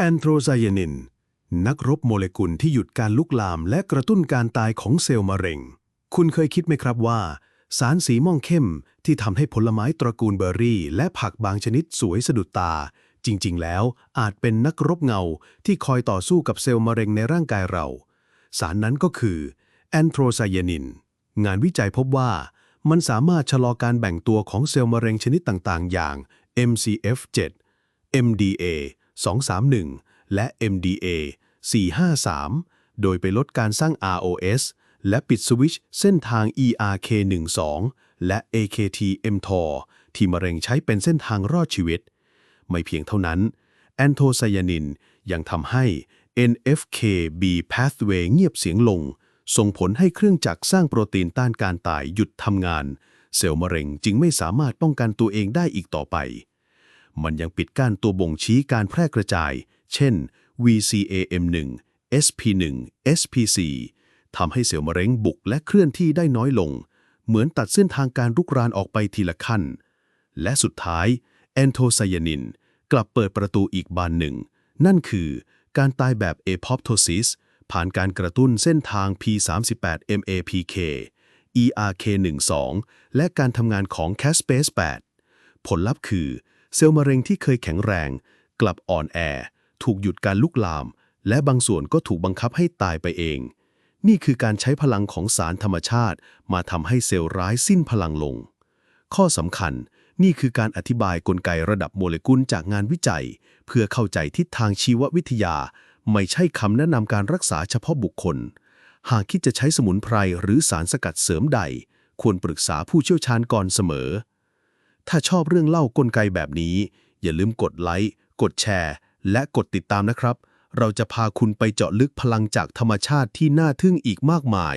แอนโทรไซยานิน นักรบโมเลกุลที่หยุดการลุกลามและกระตุ้นการตายของเซลล์มะเร็ง คุณเคยคิดไหมครับว่า สารสีม่วงเข้มที่ทำให้ผลไม้ตระกูลเบอร์รี่ และผักบางชนิดสวยสะดุดตา จริง ๆ แล้วอาจเป็นนักรบเงาที่คอยต่อสู้กับเซลล์มะเร็งในร่างกายเรา สารนั้นก็คือแอนโทรไซยานิน งานวิจัยพบว่ามันสามารถชะลอการแบ่งตัวของเซลล์มะเร็งชนิดต่าง ๆ อย่าง MCF7 MDA 231 และ MDA 453 โดยไปลดการสร้าง ROS และปิดสวิตช์เส้นทาง ERK12 และ AKT-mTOR ที่มะเร็งใช้เป็นเส้นทางรอดชีวิต ไม่เพียงเท่านั้น แอนโทไซยานินยังทำให้ NFKB pathway เงียบเสียงลง ส่งผลให้เครื่องจักรสร้างโปรตีนต้านการตายหยุดทำงาน เซลล์มะเร็งจึงไม่สามารถป้องกันตัวเองได้อีกต่อไป มันยังปิดกั้นตัวบ่งชี้การแพร่กระจาย เช่น VCAM1 SP1 SP4 ทำให้เซลล์มะเร็งบุกและเคลื่อนที่ได้น้อยลง เหมือนตัดเส้นทางการรุกรานออกไปทีละขั้น และสุดท้ายแอนโทไซยานิน กลับเปิดประตูอีกบานหนึ่ง นั่นคือการตายแบบ apoptosis ผ่านการกระตุ้นเส้นทาง P38 MAPK ERK12 และการทำงานของ caspase 8ผลลัพธ์คือ เซลล์มะเร็งที่เคยแข็งแรง กลับอ่อนแอ ถูกหยุดการลุกลาม และบางส่วนก็ถูกบังคับให้ตายไปเอง นี่คือการใช้พลังของสารธรรมชาติ มาทำให้เซลล์ร้ายสิ้นพลังลง ข้อสำคัญนี่คือการอธิบายกลไกระดับโมเลกุลจากงานวิจัย เพื่อเข้าใจทิศทางชีววิทยา ไม่ใช่คำแนะนำการรักษาเฉพาะบุคคล หากคิดจะใช้สมุนไพรหรือสารสกัดเสริมใด ควรปรึกษาผู้เชี่ยวชาญก่อนเสมอ ถ้าชอบเรื่องเล่ากลไกแบบนี้ อย่าลืมกดไลค์ กดแชร์ และกดติดตามนะครับ เราจะพาคุณไปเจาะลึกพลังจากธรรมชาติที่น่าทึ่งอีกมากมาย